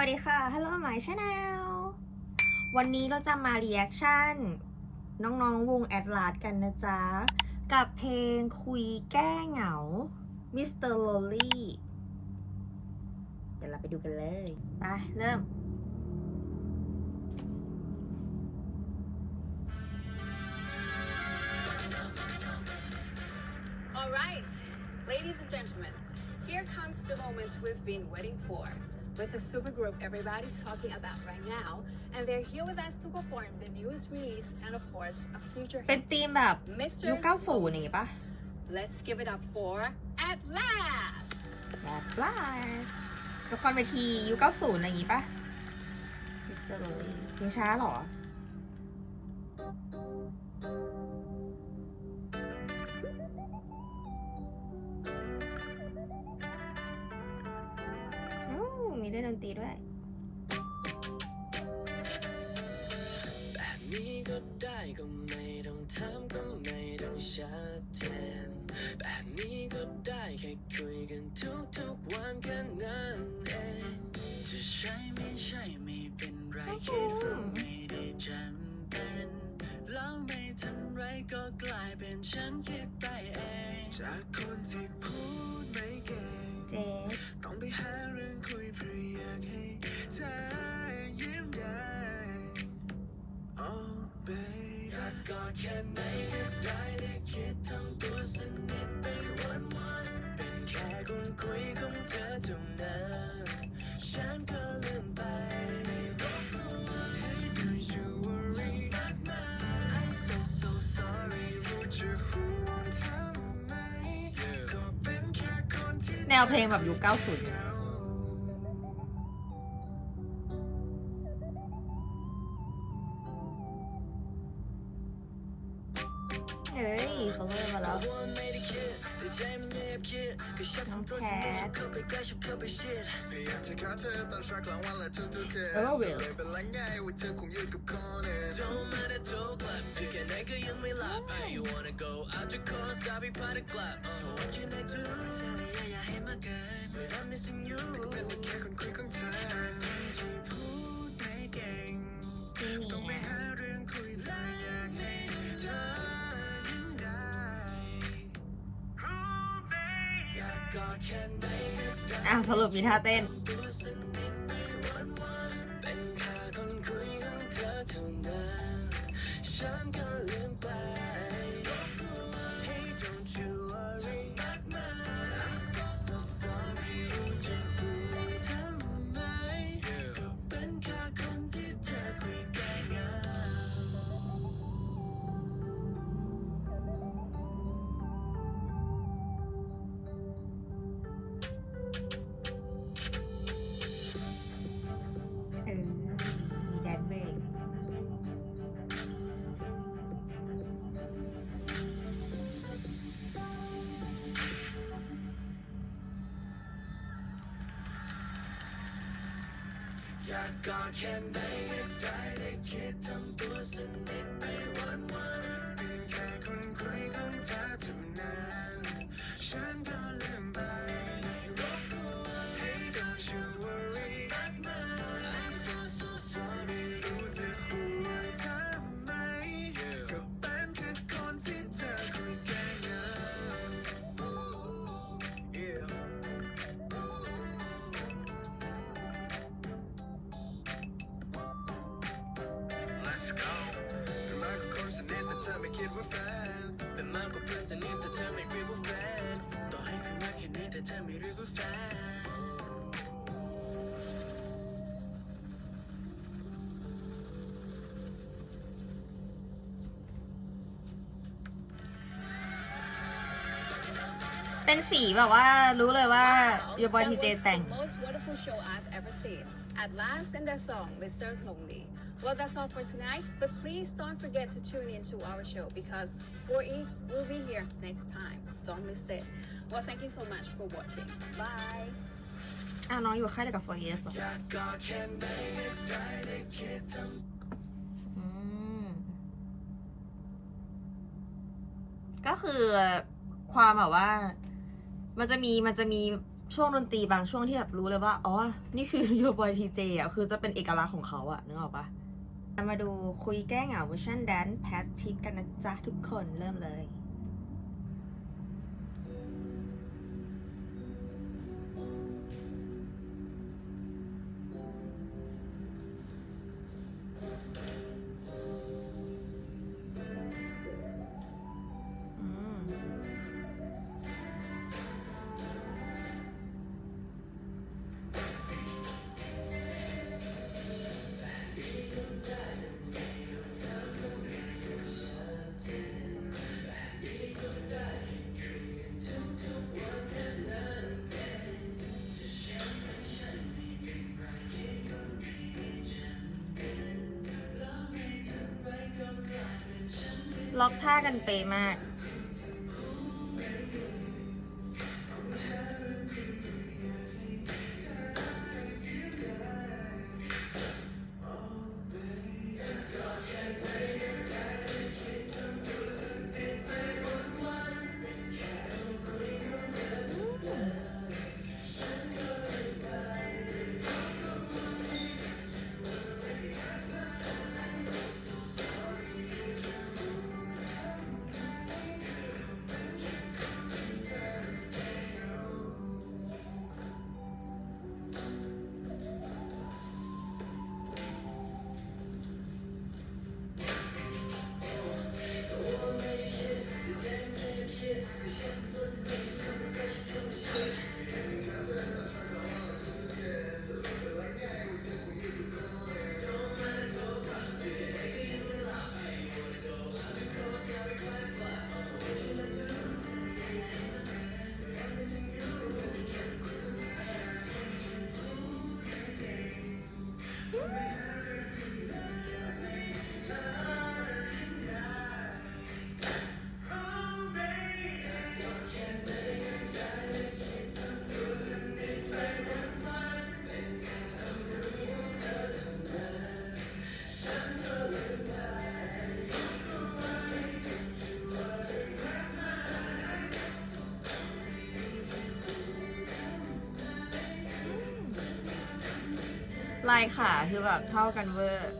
วัสดีค่ะ Hello My Channel วันนี้เราจะมา r ีแอคชั่น น้องๆวงแอดลาสกันนะจ๊ะ กับเพลงคุยแก้เหงา Mr. Lolly เดี๋ยวเราไปดูกันเลย ไป เริ่ม All right, ladies and gentlemen, here comes the moment we've been waiting for. With the supergroup everybody's talking about right now, and they're here with us to perform the newest release and, of course, a future เป็น hit. ธีมแบบ Mr. ยุค90อย่างงี้ปะ Let's give it up for At Last! แบบลาละครเวทียุค90อย่างงี้ปะ Mr. Lolly เพลงช้าเหรอ อู้ นี้ก็ได้ก็ไม่ต้องถามก็ไม่ต้องชัดเจนแบบนี้ก็ได้แค่คุยกันทุกทุกๆวันแค่นั้นเองจะใช่ไม่ใช่ไม่เป็นไรคิดว่าไม่ได้จำเป็นแล้วไม่ทันไรก็กลายเป็นฉันคิดไปเองจากคนที่พูดไม่เก่งเจสต้องไปหาเรื่องคุยเพื่ออยากให้เธอ อยากกอดแค่ไหนก็ได้แต่คิดทำตัวสนิทไปวันวันเป็นแค่คนคุยของเธอเท่านั้นฉันก็ลืมไปรบกวนให้ don't you worry มากมาย I'm so so sorry รู้จะห่วงทำไมก็เป็นแค่คนที่แนวเพลงแบบยุค90 เริ่มมาแล้วน้องแคทเออวิลเป็นไรไง อยากกอดแค่ไหนก็ได้อะสรุปมีท่าเต้น กกอดแค่ไหนได้ได้คิดทำตัวสนิท เป็นสีแบบว่ารู้เลยว่า Wow, ยูบอยทีเจแต่ง most wonderful show I've ever seen. At last, and their song, Mr. Lonely. Well, that's all for tonight, but please don't forget to tune in to our show because 4E will be here next time. Don't miss it. Well, thank you so much for watching. Bye. อ้าวน้องอยู่ค่ายเดียวกับ 4EF เหรออืมก็คือความแบบว่า มันจะมีมันจะมีช่วงดนตรีบางช่วงที่แบบรู้เลยว่า อ๋อ นี่คือโยบอยทีเจอะ คือจะเป็นเอกลักษณ์ของเขาอะ นึกออกปะมาดูคุยแก้เหงาเวอร์ชันแดนแพสทิกกันนะจ๊ะทุกคนเริ่มเลย ล็อกท่ากันเปย์มาก ลายขาคือแบบเท่ากันเวอร์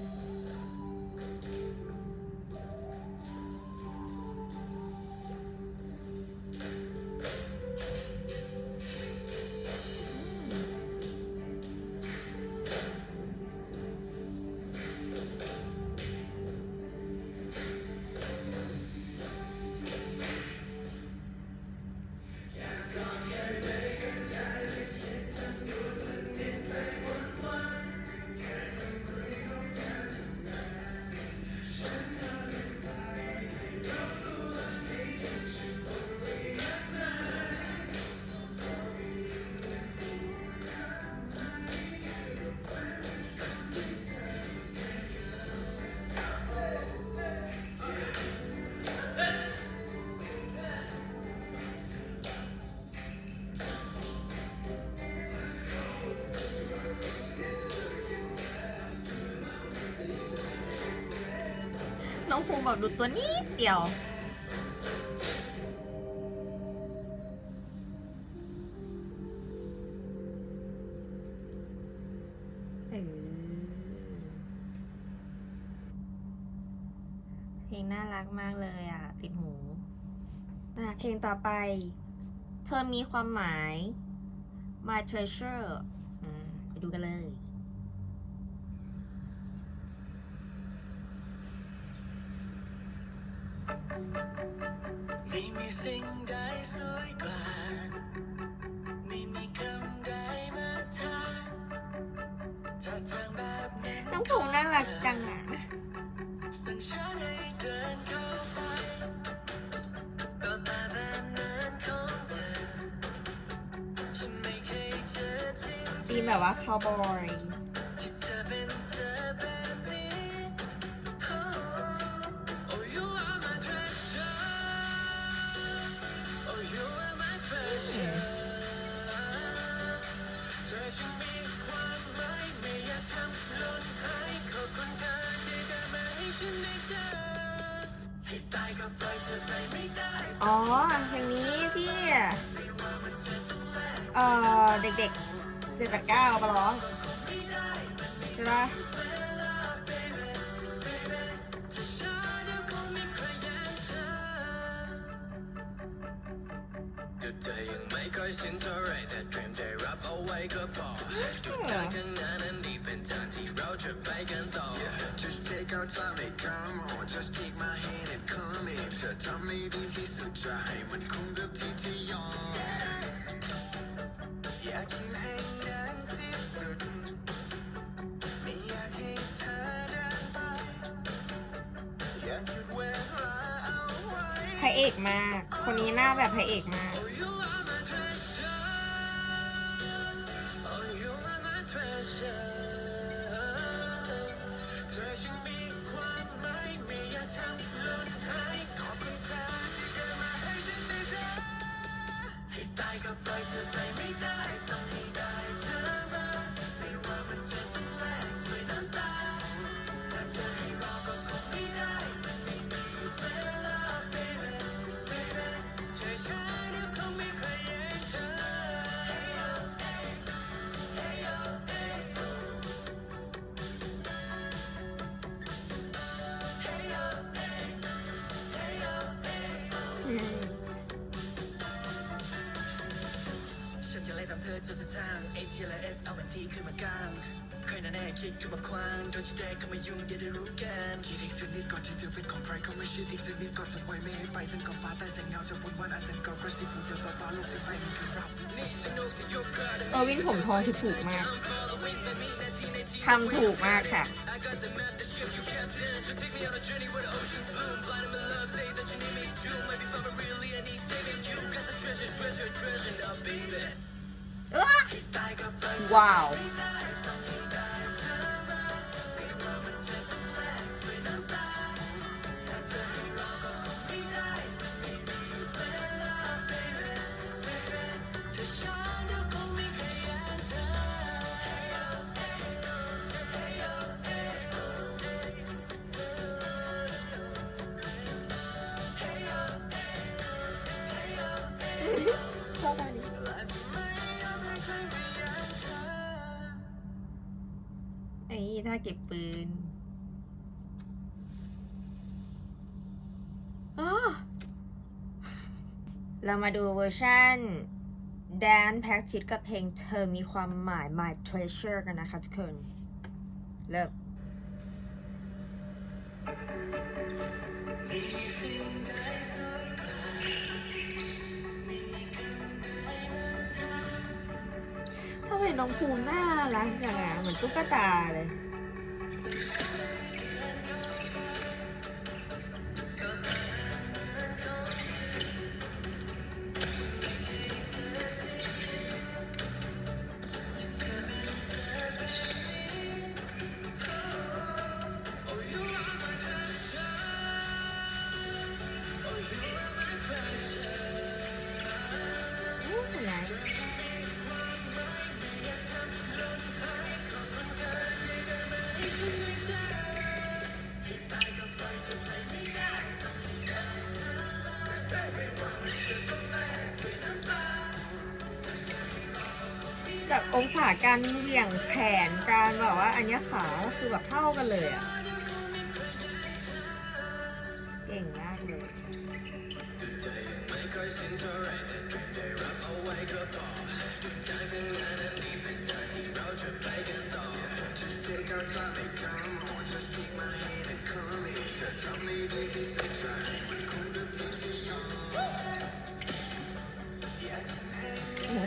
น้องภูมิบอกดูตัวนิดเดียวเออเพลงน่ารักมากเลยอะ ติดหูอะเพลงต่อไป เธอมีความหมาย My Treasure อืมไปดูกันเลย ไม่มีสิ่งใดสวยกว่า ไม่มีคำใดมาทายถ้าทางแบบนี้น้องภูมิน่ารักจังอะสั่งฉันให้เดินเข้าไปต่อตาแบบนั้นของเธอฉันไม่เคยเจอจริง ตีมแบบว่าคาวบอย อยเธอไปไม่ได้อ๋อเพลงนี้ที่ เอ่อ เด็กๆเจ็ดแปดเก้าเอามาร้อง ใช่ปะจุดเธอยังไม่ค่อยชินเท่าไรแต่เตรียมใจรับเอาไว้ก็พอจุดเธอข้างหน้านั้นนี่เป็นทางที่เราจะไปกันต่อ Just take our time and come on Just take my hand and come in เธอทำให้ดีที่สุดจะให้มันคุ้มกับที่ที่ยอมอยากอยู่ให้นานที่สุดไม่อยากให้เธอเดินไปอยากหยุดเวลาเอาไว้พระเอกมาก คนนี้หน้าแบบพระเอกมาก You are my treasure. Oh, you are my treasure. เธ ธอจนสุดทาง A T L S เอามันทีขึ้นมากลางใครน่าแน่คิดขึ้นมาควางโดนจะแดกเข้ามายุ่งอย่าได้รู้กันคิดอีกสักนิดก่อนที่เธอเป็นของใครเขาไม่ชิดอีกสักนิดก่อนจะปล่อยไม่ให้ไปเส้นขอบฟ้าใต้แสงเงาจะวนวันอาเซนก็กระซิบหูเธอเบาๆลูกจะไปนี่คือรับนี่ฉันโน้ที่ยกกระดาษเออวินผมทองคือถูกมากทำถูกมากค่ะเอ้อว้า เก็บปืนเรามาดูเวอร์ชันแดนแพ็กชิดกับเพลงเธอมีความหมาย My Treasure กันนะคะทุกคน เริ่มทำไมน้องภูมิน่ารักจังอะเหมือนตุ๊กตาเลย องศาการเหวี่ยงแขนการแบบว่า อันนี้ขาคือแบบเท่ากันเลยอะเก่งมากเลย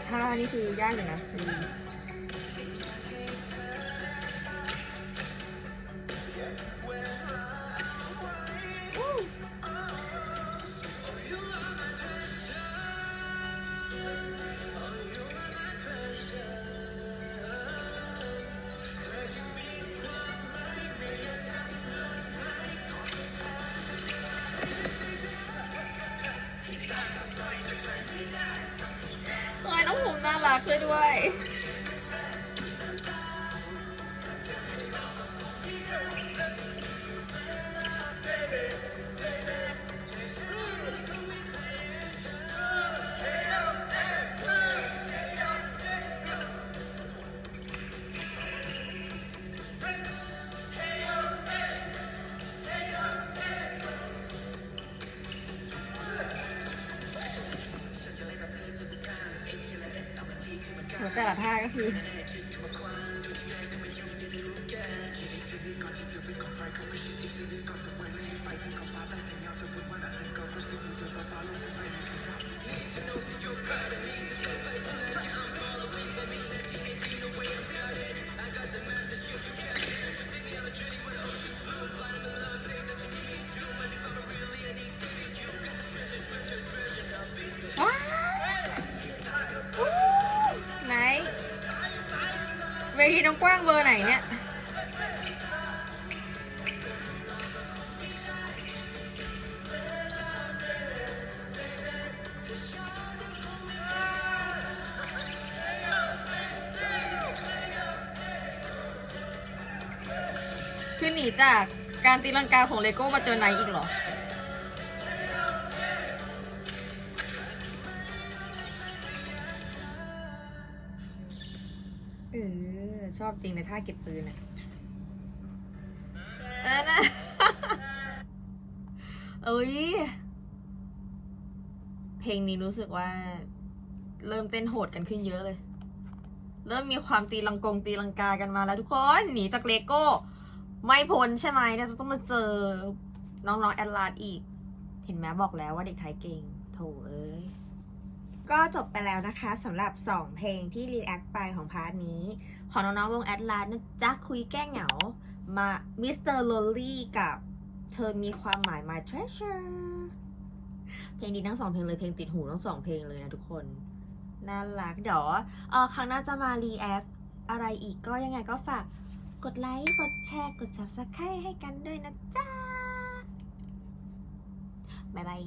ท่านี่คือยากอยู่นะ แต่ละท่าก็คือ ทีน้องกว้างเบอร์ไหนเนี่ยคือหนีจากการตีลังกาของเลโก้มาเจอไนอีกเหรอ เออ ชอบจริงในท่าเก็บปืนอะเออนะเอ้ย เพลงนี้รู้สึกว่า เริ่มเต้นโหดกันขึ้นเยอะเลย เริ่มมีความตีลังกงตีลังกากันมาแล้วทุกคน หนีจากเลโก้ ไม่พ้นใช่ไหมเราจะต้องมาเจอน้องๆแอดลาสอีก เห็นไหมบอกแล้วว่าเด็กไทยเก่ง โถเอ้ย ก็จบไปแล้วนะคะสำหรับ 2 เพลงที่รีแอคไปของพาร์ทนี้ ของน้องๆวงแอดลาสนะจ๊ะคุยแก้เหงา มามิสเตอร์โลลี่กับเธอมีความหมาย My Treasure เพลงดีทั้งสองเพลงเลยเพลงติดหูทั้งสองเพลงเลยนะทุกคน น่ารักเดี๋ยวเออครั้งหน้าจะมารีแอคอะไรอีกก็ยังไงก็ฝากกดไลค์ กดแชร์ กด subscribe ให้กันด้วยนะจ๊ะ บ๊ายบาย